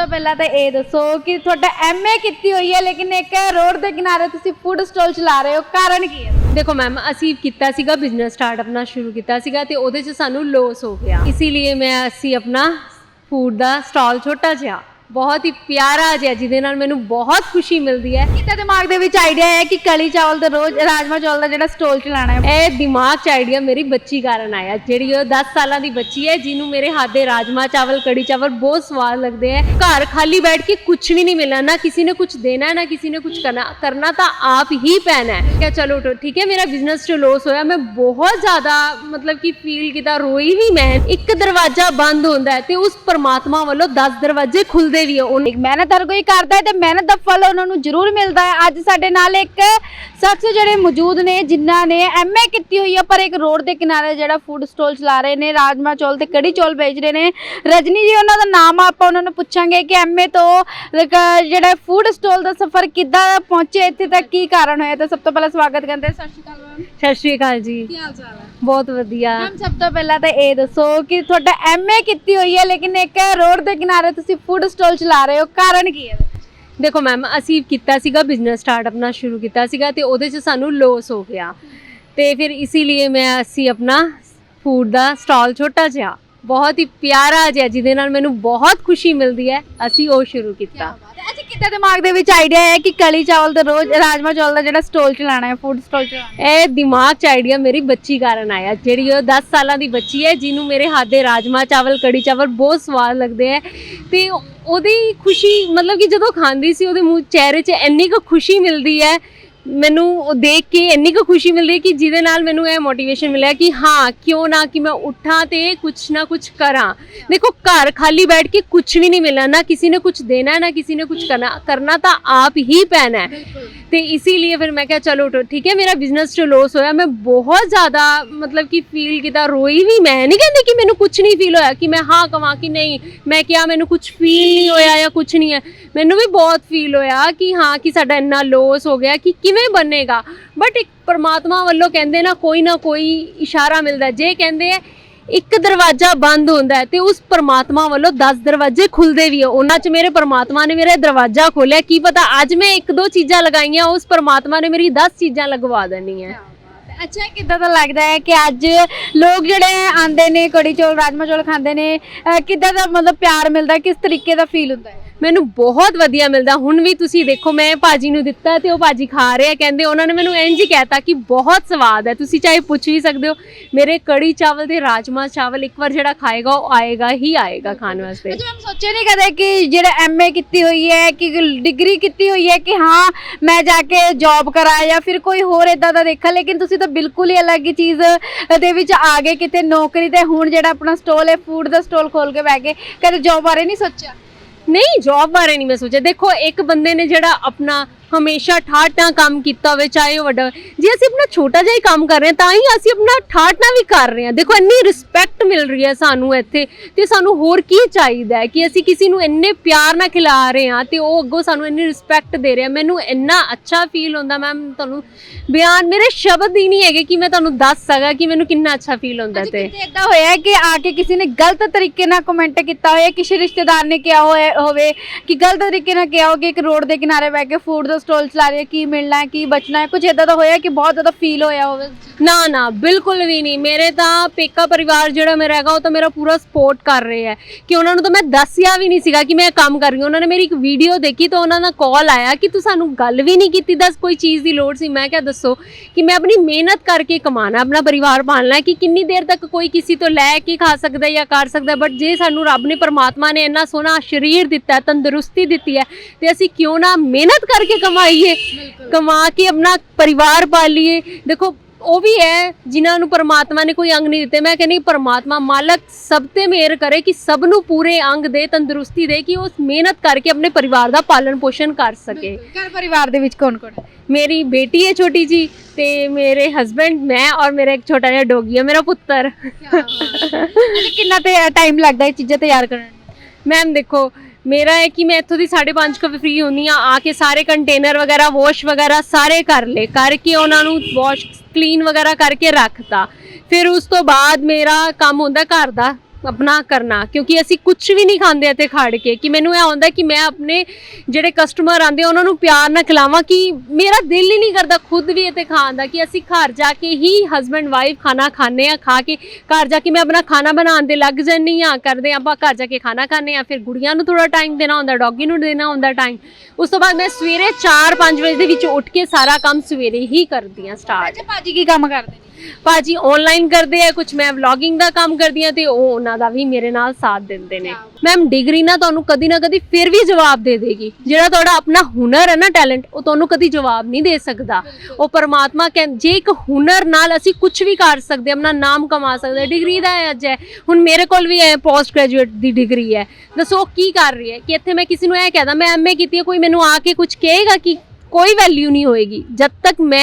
ਤੋਂ ਪਹਿਲਾਂ ਤਾਂ ਇਹ ਦੱਸੋ ਕਿ ਤੁਹਾਡਾ ਐਮਏ ਕੀਤੀ ਹੋਈ ਹੈ ਲੇਕਿਨ ਇੱਕ ਰੋਡ ਦੇ ਕਿਨਾਰੇ ਤੁਸੀਂ ਫੂਡ ਸਟਾਲ ਚਲਾ ਰਹੇ ਹੋ ਕਾਰਨ ਕੀ ਹੈ? ਦੇਖੋ ਮੈਮ ਅਸੀਂ ਕੀਤਾ ਸੀਗਾ ਬਿਜ਼ਨਸ ਸਟਾਰਟ ਆਪਣਾ ਸ਼ੁਰੂ ਕੀਤਾ ਸੀਗਾ ਤੇ ਉਹਦੇ 'ਚ ਸਾਨੂੰ ਲੋਸ ਹੋ ਗਿਆ। ਇਸੇ ਲਈ ਮੈਂ ਅਸੀਂ ਆਪਣਾ ਫੂਡ ਦਾ ਸਟਾਲ ਛੋਟਾ ਜਿਹਾ ਬਹੁਤ ਹੀ ਪਿਆਰਾ ਜਿਹਾ ਜਿਹਦੇ ਨਾਲ ਮੈਨੂੰ ਬਹੁਤ ਖੁਸ਼ੀ ਮਿਲਦੀ ਹੈ। ਕਿਤੇ ਦਿਮਾਗ ਦੇ ਵਿੱਚ ਆਈਡੀਆ ਹੈ ਕਿ ਕਲੀ ਚਾਵਲ ਦਾ ਰੋਜ਼ ਰਾਜਮਾ ਚਾਵਲ ਦਾ ਜਿਹੜਾ ਸਟਾਲ ਚਲਾਣਾ ਹੈ। ਇਹ ਦਿਮਾਗ 'ਚ ਆਈਡੀਆ ਮੇਰੀ ਬੱਚੀ ਕਾਰਨ ਆਇਆ ਜਿਹੜੀ ਉਹ 10 ਸਾਲਾਂ ਦੀ ਬੱਚੀ ਹੈ ਜਿਹਨੂੰ ਮੇਰੇ ਹੱਥ ਦੇ ਰਾਜਮਾ ਚਾਵਲ ਕੜੀ ਚਾਵਲ ਬਹੁਤ ਸਵਾਦ ਲੱਗਦੇ ਹੈ। ਘਰ ਖਾਲੀ ਬੈਠ ਕੇ ਕੁਝ ਵੀ ਨਹੀਂ ਮਿਲਣਾ ਨਾ ਕਿਸੇ ਨੇ ਕੁਝ ਦੇਣਾ ਨਾ ਕਿਸੇ ਨੇ ਕੁਝ ਕਰਨਾ ਕਰਨਾ ਤਾਂ ਆਪ ਹੀ ਪੈਣਾ ਹੈ। ਕਿ ਚਲੋ ਠੀਕ ਹੈ ਮੇਰਾ ਬਿਜ਼ਨਸ ਚ ਲੋਸ ਹੋਇਆ ਮੈਂ ਬਹੁਤ ਜ਼ਿਆਦਾ ਮਤਲਬ ਕਿ ਫੀਲ ਕੀਤਾ ਰੋਈ ਵੀ ਮੈਂ। ਇੱਕ ਦਰਵਾਜ਼ਾ ਬੰਦ ਹੁੰਦਾ ਹੈ ਤੇ ਉਸ ਪਰਮਾਤਮਾ ਵੱਲੋਂ 10 ਦਰਵਾਜ਼ੇ ਖੁੱਲਦੇ ਵੀ ਹੈ ਉਹਨੇ ਇੱਕ ਮਿਹਨਤ ਹਰ ਕੋਈ ਕਰਦਾ ਹੈ ਤੇ ਮਿਹਨਤ ਦਾ ਫਲ ਉਹਨਾਂ ਨੂੰ ਜ਼ਰੂਰ ਮਿਲਦਾ ਹੈ। ਅੱਜ ਸਾਡੇ ਨਾਲ ਇੱਕ ਸ਼ਖਸ ਜਿਹੜੇ ਮੌਜੂਦ ਨੇ ਜਿਨ੍ਹਾਂ ਨੇ ਐਮਏ ਕੀਤੀ ਹੋਈ ਹੈ ਪਰ ਇੱਕ ਰੋਡ ਦੇ ਕਿਨਾਰੇ ਜਿਹੜਾ ਫੂਡ ਸਟਾਲ ਚਲਾ ਰਹੇ ਨੇ ਰਾਜਮਾ ਚੌਲ ਤੇ ਕੜੀ ਚੌਲ ਵੇਚ ਰਹੇ ਨੇ। ਰਜਨੀ ਜੀ ਉਹਨਾਂ ਦਾ ਨਾਮ ਆਪਾਂ ਉਹਨਾਂ ਨੂੰ ਪੁੱਛਾਂਗੇ ਕਿ ਐਮਏ ਤੋਂ ਜਿਹੜਾ ਫੂਡ ਸਟਾਲ ਦਾ ਸਫ਼ਰ ਕਿੱਦਾਂ ਪਹੁੰਚੇ ਇੱਥੇ ਤੱਕ ਕੀ ਕਾਰਨ ਹੋਇਆ? ਤਾਂ ਸਭ ਤੋਂ ਪਹਿਲਾਂ ਸਵਾਗਤ ਕਰਦੇ ਹਾਂ। ਸਤਿ ਸ਼੍ਰੀ ਅਕਾਲ ਮੈਮ। ਸਤਿ ਸ਼੍ਰੀ ਅਕਾਲ ਜੀ। ਕੀ ਹਾਲ ਚਾਲ ਹੈ? ਬਹੁਤ ਵਧੀਆ। ਮੈਮ ਸਭ ਤੋਂ ਪਹਿਲਾਂ ਤਾਂ ਇਹ ਦੱਸੋ ਕਿ ਤੁਹਾਡਾ ਐਮਏ ਕੀਤੀ ਹੋਈ ਹੈ ਲੇਕਿਨ ਇੱਕ ਰੋਡ ਦੇ ਕਿਨਾਰੇ ਤੁਸੀਂ ਫੂਡ ਸਟਾਲ ਚਲਾ ਰਹੇ ਹੋ ਕਾਰਨ ਕੀ ਹੈ ਦੇਖੋ ਮੈਮ ਅਸੀਂ ਕੀਤਾ ਸੀਗਾ ਬਿਜ਼ਨਸ ਸਟਾਰਟ ਆਪਣਾ ਸ਼ੁਰੂ ਕੀਤਾ ਸੀਗਾ ਤੇ ਉਹਦੇ 'ਚ ਸਾਨੂੰ ਲੋਸ ਹੋ ਗਿਆ। ਤੇ ਫਿਰ ਇਸੇ ਲਈ ਮੈਂ ਅਸੀਂ ਆਪਣਾ ਫੂਡ ਦਾ ਸਟਾਲ ਛੋਟਾ ਜਿਹਾ ਬਹੁਤ ਹੀ ਪਿਆਰਾ ਜਿਹਾ ਜਿਹਦੇ ਨਾਲ ਮੈਨੂੰ ਬਹੁਤ ਖੁਸ਼ੀ ਮਿਲਦੀ ਹੈ ਅਸੀਂ ਉਹ ਸ਼ੁਰੂ ਕੀਤਾ। ਕਿੱਦਾਂ ਦਿਮਾਗ ਦੇ ਵਿੱਚ ਆਈਡੀਆ ਹੈ ਕਿ ਕਲੀ ਚਾਵਲ ਦਾ ਰੋਜ਼, ਰਾਜਮਾ ਚਾਵਲ ਦਾ ਜਿਹੜਾ ਸਟਾਲ ਚਲਾਣਾ ਹੈ ਫੂਡ ਸਟਾਲ ਚਲਾਣਾ ਇਹ ਦਿਮਾਗ 'ਚ ਆਈਡੀਆ ਮੇਰੀ ਬੱਚੀ ਕਾਰਨ ਆਇਆ, ਜਿਹੜੀ ਉਹ 10 ਸਾਲਾਂ ਦੀ ਬੱਚੀ ਹੈ, ਜਿਹਨੂੰ ਮੇਰੇ ਹੱਥ ਦੇ ਰਾਜਮਾ ਚਾਵਲ, ਕੜੀ ਚਾਵਲ ਬਹੁਤ ਸਵਾਦ ਲੱਗਦੇ ਹੈ। ਤੇ ਉਹਦੀ ਖੁਸ਼ੀ, ਮਤਲਬ ਕਿ ਜਦੋਂ ਖਾਂਦੀ ਸੀ, ਉਹਦੇ ਮੂੰਹ, ਚਿਹਰੇ 'ਚ ਇੰਨੀ ਕੁ ਖੁਸ਼ੀ ਮਿਲਦੀ ਹੈ ਮੈਨੂੰ ਉਹ ਦੇਖ ਕੇ ਇੰਨੀ ਕੁ ਖੁਸ਼ੀ ਮਿਲਦੀ ਹੈ ਕਿ ਜਿਹਦੇ ਨਾਲ ਮੈਨੂੰ ਇਹ ਮੋਟੀਵੇਸ਼ਨ ਮਿਲਿਆ ਕਿ ਹਾਂ, ਕਿਉਂ ਨਾ ਕਿ ਮੈਂ ਉੱਠਾਂ ਤੇ ਕੁਛ ਨਾ ਕੁਛ ਕਰਾਂ। ਦੇਖੋ, ਘਰ ਖਾਲੀ ਬੈਠ ਕੇ ਕੁਛ ਵੀ ਨਹੀਂ ਮਿਲਣਾ, ਨਾ ਕਿਸੇ ਨੇ ਕੁਛ ਦੇਣਾ, ਨਾ ਕਿਸੇ ਨੇ ਕੁਛ ਕਰਨਾ। ਕਰਨਾ ਤਾਂ ਆਪ ਹੀ ਪੈਣਾ ਹੈ। ਤੇ ਇਸੇ ਲਈ ਫਿਰ ਮੈਂ ਕਿਹਾ, ਚਲੋ ਠੀਕ ਹੈ, ਮੇਰਾ ਬਿਜ਼ਨਸ ਚ ਲੋਸ ਹੋਇਆ। ਮੈਂ ਬਹੁਤ ਜ਼ਿਆਦਾ ਮਤਲਬ ਕਿ ਫੀਲ ਕੀਤਾ, ਰੋਈ ਵੀ ਮੈਂ। ਨਹੀਂ ਕਹਿੰਦੀ ਕਿ ਮੈਨੂੰ ਕੁਝ ਨਹੀਂ ਫੀਲ ਹੋਇਆ ਕਿ ਮੈਂ ਹਾਂ ਕਵਾਂ ਕਿ ਨਹੀਂ। ਮੈਂ ਕਿਹਾ, ਮੈਨੂੰ ਕੁਝ ਫੀਲ ਨਹੀਂ ਹੋਇਆ ਜਾਂ ਕੁਝ ਨਹੀਂ ਹੈ। ਮੈਨੂੰ ਵੀ ਬਹੁਤ ਫੀਲ ਹੋਇਆ ਕਿ ਹਾਂ, ਕਿ ਸਾਡਾ ਇੰਨਾ ਲੋਸ ਹੋ ਗਿਆ ਕਿ ਕਿਵੇਂ ਬਣੇਗਾ। ਬਟ ਇੱਕ ਪਰਮਾਤਮਾ ਵੱਲੋਂ ਕਹਿੰਦੇ ਨਾ, ਕੋਈ ਨਾ ਕੋਈ ਇਸ਼ਾਰਾ ਮਿਲਦਾ। ਜੇ ਕਹਿੰਦੇ ਆ ਇੱਕ ਦਰਵਾਜ਼ਾ ਬੰਦ ਹੁੰਦਾ ਹੈ ਤੇ ਉਸ ਪਰਮਾਤਮਾ ਵੱਲੋਂ 10 ਦਰਵਾਜ਼ੇ ਖੁੱਲਦੇ ਵੀ ਆ। ਉਹਨਾਂ 'ਚ ਮੇਰੇ ਪਰਮਾਤਮਾ ਨੇ ਮੇਰਾ ਦਰਵਾਜ਼ਾ ਖੋਲਿਆ ਕੀ ਪਤਾ ਅੱਜ ਮੈਂ ਇੱਕ ਦੋ ਚੀਜ਼ਾਂ ਲਗਾਈਆਂ, ਉਸ ਪਰਮਾਤਮਾ ਨੇ ਮੇਰੀ 10 ਚੀਜ਼ਾਂ ਲਗਵਾ ਦੇਣੀਆਂ ਅੱਛਾ, ਕਿੱਦਾਂ ਦਾ ਲੱਗਦਾ ਹੈ ਕਿ ਅੱਜ ਲੋਕ ਜਿਹੜੇ ਆਂਦੇ ਨੇ, ਕੜੀ ਚੌਲ ਰਾਜਮਾ ਚੌਲ ਖਾਂਦੇ ਨੇ, ਅਹ ਕਿੱਦਾਂ ਦਾ ਮਤਲਬ ਪਿਆਰ ਮਿਲਦਾ, ਕਿਸ ਤਰੀਕੇ ਦਾ ਫੀਲ ਹੁੰਦਾ ਹੈ? ਮੈਨੂੰ ਬਹੁਤ ਵਧੀਆ ਮਿਲਦਾ। ਹੁਣ ਵੀ ਤੁਸੀਂ ਦੇਖੋ, ਮੈਂ ਭਾਜੀ ਨੂੰ ਦਿੱਤਾ ਤੇ ਉਹ ਭਾਜੀ ਖਾ ਰਹੇ ਆ, ਕਹਿੰਦੇ ਉਹਨਾਂ ਨੇ ਮੈਨੂੰ ਇੰਜ ਹੀ ਕਹਿਤਾ ਕਿ ਬਹੁਤ ਸਵਾਦ ਹੈ, ਤੁਸੀਂ ਚਾਹੇ ਪੁੱਛ ਵੀ ਸਕਦੇ ਹੋ, ਮੇਰੇ ਕੜੀ ਚਾਵਲ ਤੇ ਰਾਜਮਾ ਚਾਵਲ ਇੱਕ ਵਾਰ ਜਿਹੜਾ ਖਾਏਗਾ, ਉਹ ਆਏਗਾ ਹੀ ਆਏਗਾ ਖਾਣ ਵਾਸਤੇ। ਅੱਛਾ, ਮੈਂ ਸੋਚਿਆ ਨਹੀਂ ਕਦੇ ਕਿ ਜਿਹੜਾ ਐਮਏ ਕੀਤੀ ਹੋਈ ਹੈ, ਕਿ ਡਿਗਰੀ ਕੀਤੀ ਹੋਈ ਹੈ, ਕਿ ਹਾਂ, ਮੈਂ ਜਾ ਕੇ ਜੌਬ ਕਰਾਂ ਜਾਂ ਫਿਰ ਕੋਈ ਹੋਰ ਇਦਾਂ ਦਾ ਦੇਖਾ, ਲੇਕਿਨ ਤੁਸੀਂ ਤਾਂ ਬਿਲਕੁਲ ਹੀ ਅਲੱਗ ਹੀ ਚੀਜ਼ ਦੇ ਵਿੱਚ ਆ ਗਏ ਕਿਤੇ ਨੌਕਰੀ ਤੇ, ਹੁਣ ਜਿਹੜਾ ਆਪਣਾ ਸਟੋਲ ਹੈ ਫੂਡ ਦਾ ਸਟੋਲ ਖੋਲ ਕੇ ਬਹਿ ਕੇ ਕਦੇ ਜੌਬ ਬਾਰੇ ਨਹੀਂ ਸੋਚਿਆ? ਨਹੀਂ ਜੌਬ ਬਾਰੇ ਨਹੀਂ ਮੈਂ ਸੋਚਿਆ। ਦੇਖੋ ਇੱਕ ਬੰਦੇ ਨੇ ਜਿਹੜਾ ਆਪਣਾ ਹਮੇਸ਼ਾ ਠਾਠ ਨਾਲ ਕੰਮ ਕੀਤਾ ਹੋਵੇ ਚਾਹੇ ਉਹ ਵੱਡਾ ਹੋਵੇ। ਜੇ ਅਸੀਂ ਆਪਣਾ ਛੋਟਾ ਜਿਹਾ ਹੀ ਕੰਮ ਕਰ ਰਹੇ ਹਾਂ ਤਾਂ ਹੀ ਅਸੀਂ ਆਪਣਾ ਠਾਠ ਨਾਲ ਵੀ ਕਰ ਰਹੇ ਹਾਂ। ਦੇਖੋ ਇੰਨੀ ਰਿਸਪੈਕਟ ਮਿਲ ਰਹੀ ਹੈ ਸਾਨੂੰ ਇੱਥੇ ਤੇ ਸਾਨੂੰ ਹੋਰ ਕੀ ਚਾਹੀਦਾ ਹੈ ਕਿ ਅਸੀਂ ਕਿਸੇ ਨੂੰ ਇੰਨੇ ਪਿਆਰ ਨਾਲ ਖਿਲਾ ਰਹੇ ਹਾਂ ਤੇ ਉਹ ਅੱਗੋਂ ਸਾਨੂੰ ਇੰਨੀ ਰਿਸਪੈਕਟ ਦੇ ਰਿਹਾ। ਮੈਨੂੰ ਇੰਨਾ ਅੱਛਾ ਫੀਲ ਹੁੰਦਾ ਮੈਮ ਤੁਹਾਨੂੰ ਬਿਆਨ ਮੇਰੇ ਸ਼ਬਦ ਹੀ ਨਹੀਂ ਹੈਗੇ ਕਿ ਮੈਂ ਤੁਹਾਨੂੰ ਦੱਸ ਸਕਾਂ ਕਿ ਮੈਨੂੰ ਕਿੰਨਾ ਅੱਛਾ ਫੀਲ ਹੁੰਦਾ ਤੇ ਕਿਤੇ ਇਦਾਂ ਹੋਇਆ ਹੈ ਕਿ ਆ ਕੇ ਕਿਸੇ ਨੇ ਗਲਤ ਤਰੀਕੇ ਨਾਲ ਕਮੈਂਟ ਕੀਤਾ ਹੋਇਆ ਕਿਸੇ ਰਿਸ਼ਤੇਦਾਰ ਨੇ ਕਿਹਾ ਹੋਇਆ ਹੋਵੇ ਕਿ ਗਲਤ ਤਰੀਕੇ ਨਾਲ ਕਿਹਾ ਹੋ ਕਿ ਇੱਕ ਰੋਡ ਦੇ ਕਿਨਾਰੇ ਬਹਿ ਕੇ ਫੂਡ ਦਾ ਸਟੋਲ ਚਲਾ ਰਹੀ ਹੈ ਕੀ ਮਿਲਣਾ ਹੈ, ਕੀ ਬਚਣਾ ਹੈ। ਕੁਝ ਇਦਾਂ ਦਾ ਹੋਇਆ ਕਿ ਬਹੁਤ ਜ਼ਿਆਦਾ ਫੀਲ ਹੋਇਆ ਹੋਵੇ? ਨਾ ਨਾ, ਬਿਲਕੁਲ ਵੀ ਨਹੀਂ। ਮੇਰੇ ਤਾਂ ਪੇਕਾ ਪਰਿਵਾਰ ਜਿਹੜਾ ਮੇਰਾ ਹੈਗਾ, ਉਹ ਤਾਂ ਮੇਰਾ ਪੂਰਾ ਸਪੋਰਟ ਕਰ ਰਿਹਾ ਹੈ। ਕਿ ਉਹਨਾਂ ਨੂੰ ਤਾਂ ਮੈਂ ਦੱਸਿਆ ਵੀ ਨਹੀਂ ਸੀਗਾ ਕਿ ਮੈਂ ਇਹ ਕੰਮ ਕਰ ਰਹੀ ਹਾਂ। ਉਹਨਾਂ ਨੇ ਮੇਰੀ ਇੱਕ ਵੀਡੀਓ ਦੇਖੀ ਤਾਂ ਉਹਨਾਂ ਦਾ ਕਾਲ ਆਇਆ ਕਿ ਤੂੰ ਸਾਨੂੰ ਗੱਲ ਵੀ ਨਹੀਂ ਕੀਤੀ, ਦੱਸ ਕੋਈ ਚੀਜ਼ ਦੀ ਲੋੜ ਸੀ। ਮੈਂ ਕਿਹਾ, ਦੱਸੋ ਕਿ ਮੈਂ ਆਪਣੀ ਮਿਹਨਤ ਕਰਕੇ ਕਮਾਣਾ ਆਪਣਾ ਪਰਿਵਾਰ ਪਾਲਣਾ ਕਿ ਕਿੰਨੀ ਦੇਰ ਤੱਕ ਕੋਈ ਕਿਸੇ ਤੋਂ ਲੈ ਕੇ ਖਾ ਸਕਦਾ ਜਾਂ ਕਰ ਸਕਦਾ ਬਟ ਜੇ ਸਾਨੂੰ ਰੱਬ ਨੇ, ਪਰਮਾਤਮਾ ਨੇ ਇੰਨਾ ਸੋਹਣਾ ਸਰੀਰ ਦਿੱਤਾ ਤੰਦਰੁਸਤੀ ਦਿੱਤੀ ਹੈ, ਤੇ ਅਸੀਂ ਕਿਉਂ ਨਾ ਮਿਹਨਤ ਕਰਕੇ ਕਮਾਈਏ ਕਮਾ ਕੇ ਆਪਣਾ ਪਰਿਵਾਰ ਪਾਲੀਏ। ਦੇਖੋ ਉਹ ਵੀ ਹੈ ਜਿਨ੍ਹਾਂ ਨੂੰ ਪਰਮਾਤਮਾ ਨੇ ਕੋਈ ਅੰਗ ਨਹੀਂ ਦਿੱਤੇ। ਮੈਂ ਕਹਿੰਦੀ ਪਰਮਾਤਮਾ ਮਾਲਕ ਸਭ ਤੇ ਮਿਹਰ ਕਰੇ ਕਿ ਸਭ ਨੂੰ ਪੂਰੇ ਅੰਗ ਦੇ ਤੰਦਰੁਸਤੀ ਦੇ ਕਿ ਉਹ ਮਿਹਨਤ ਕਰਕੇ ਆਪਣੇ ਪਰਿਵਾਰ ਦਾ ਪਾਲਣ ਪੋਸ਼ਣ ਕਰ ਸਕੇ। ਘਰ ਪਰਿਵਾਰ ਦੇ ਵਿੱਚ ਕੌਣ ਕੌਣ ਮੇਰੀ ਬੇਟੀ ਹੈ ਛੋਟੀ ਜੀ ਤੇ ਮੇਰੇ ਹਸਬੰਡ ਮੈਂ ਔਰ ਮੇਰਾ ਇੱਕ ਛੋਟਾ ਜਿਹਾ ਡੋਗੀ ਹੈ ਮੇਰਾ ਪੁੱਤਰ। ਕਿੰਨਾ ਤੇ ਟਾਈਮ ਲੱਗਦਾ ਇਹ ਚੀਜ਼ਾਂ ਤਿਆਰ ਕਰਨ ਮੈਮ ਦੇਖੋ ਮੇਰਾ ਹੈ ਕਿ ਮੈਂ ਇੱਥੋਂ ਦੀ 5:30 ਵਜੇ ਫ੍ਰੀ ਹੁੰਦੀ ਆ ਆ ਕੇ ਸਾਰੇ ਕੰਟੇਨਰ ਵਗੈਰਾ ਵਾਸ਼ ਵਗੈਰਾ ਸਾਰੇ ਕਰ ਲੇ ਕਰਕੇ ਉਹਨਾਂ ਨੂੰ ਵਾਸ਼ ਕਲੀਨ ਵਗੈਰਾ ਕਰਕੇ ਰੱਖਤਾ। ਫਿਰ ਉਸ ਤੋਂ ਬਾਅਦ ਮੇਰਾ ਕੰਮ ਹੁੰਦਾ ਘਰ ਦਾ। ਆਪਣਾ ਕਰਨਾ, ਕਿਉਂਕਿ ਅਸੀਂ ਕੁਝ ਵੀ ਨਹੀਂ ਖਾਂਦੇ ਇੱਥੇ ਖੜ ਕੇ, ਕਿ ਮੈਨੂੰ ਇਹ ਆਉਂਦਾ ਕਿ ਮੈਂ ਆਪਣੇ ਜਿਹੜੇ ਕਸਟਮਰ ਆਂਦੇ ਉਹਨਾਂ ਨੂੰ ਪਿਆਰ ਨਾਲ ਖਿਲਾਵਾਂ, ਕਿ ਮੇਰਾ ਦਿਲ ਹੀ ਨਹੀਂ ਕਰਦਾ ਖੁਦ ਵੀ ਇੱਥੇ ਖਾਣ ਦਾ, ਕਿ ਅਸੀਂ ਘਰ ਜਾ ਕੇ ਹੀ ਹਸਬੰਡ ਵਾਈਫ ਖਾਣਾ ਖਾਣੇ ਆ, ਖਾ ਕੇ ਘਰ ਜਾ ਕੇ ਮੈਂ ਆਪਣਾ ਖਾਣਾ ਬਣਾਉਣ ਦੇ ਲੱਗ ਜੰਨੀ ਆ ਕਰਦੇ ਆਪਾਂ ਘਰ ਜਾ ਕੇ ਖਾਣਾ ਖਾਣੇ ਆ ਫਿਰ ਗੁੜੀਆਂ ਨੂੰ ਥੋੜਾ ਟਾਈਮ ਦੇਣਾ ਹੁੰਦਾ ਡੌਗੀ ਨੂੰ ਦੇਣਾ ਹੁੰਦਾ ਟਾਈਮ ਉਸ ਤੋਂ ਬਾਅਦ ਮੈਂ ਸਵੇਰੇ 4-5 ਵਜੇ ਦੇ ਵਿੱਚ ਉੱਠ ਕੇ ਸਾਰਾ ਕੰਮ ਸਵੇਰੇ ਹੀ ਕਰਦੀ ਆ ਸਟਾਰਟ ਅੱਛਾ ਭਾਜੀ ਕੀ ਕੰਮ ਕਰਦੇ ਨੇ? ਭਾਜੀ ਆਨਲਾਈਨ ਕਰਦੇ ਆ ਕੁਝ ਮੈਂ ਵਲੌਗਿੰਗ ਦਾ ਕੰਮ ਕਰਦੀ ਆ ਤੇ ਉਹ ਉਹਨਾਂ ਦਾ ਵੀ ਮੇਰੇ ਨਾਲ ਸਾਥ ਦਿੰਦੇ ਨੇ। ਮੈਮ ਡਿਗਰੀ ਨਾ ਤੁਹਾਨੂੰ ਕਦੀ ਨਾ ਕਦੀ ਫਿਰ ਵੀ ਜਵਾਬ ਦੇ ਦੇਗੀ। ਜਿਹੜਾ ਤੁਹਾਡਾ ਆਪਣਾ ਹੁਨਰ ਹੈ ਨਾ ਟੈਲੈਂਟ ਉਹ ਤੁਹਾਨੂੰ ਕਦੀ ਜਵਾਬ ਨਹੀਂ ਦੇ ਸਕਦਾ। ਉਹ ਪਰਮਾਤਮਾ ਕਹਿੰ, ਜੇ ਇੱਕ ਹੁਨਰ ਨਾਲ ਅਸੀਂ ਕੁਝ ਵੀ ਕਰ ਸਕਦੇ, ਆਪਣਾ ਨਾਮ ਕਮਾ ਸਕਦੇ ਡਿਗਰੀ ਦਾ ਅੱਜ ਹੈ। ਹੁਣ ਮੇਰੇ ਕੋਲ ਵੀ ਹੈ ਪੋਸਟ ਗ੍ਰੈਜੂਏਟ ਦੀ ਡਿਗਰੀ ਹੈ। ਦੱਸੋ ਉਹ ਕੀ ਕਰ ਰਹੀ ਹੈ? ਕਿ ਇੱਥੇ ਮੈਂ ਕਿਸੇ ਨੂੰ ਇਹ ਕਹਦਾ ਮੈਂ ਐਮਏ ਕੀਤੀ ਹੈ, ਕੋਈ ਮੈਨੂੰ ਆ ਕੇ ਕੁਝ ਕਹੇਗਾ ਕਿ ਕੋਈ ਵੈਲਿਊ ਨਹੀਂ ਹੋਏਗੀ। ਜਦ ਤੱਕ ਮੈਂ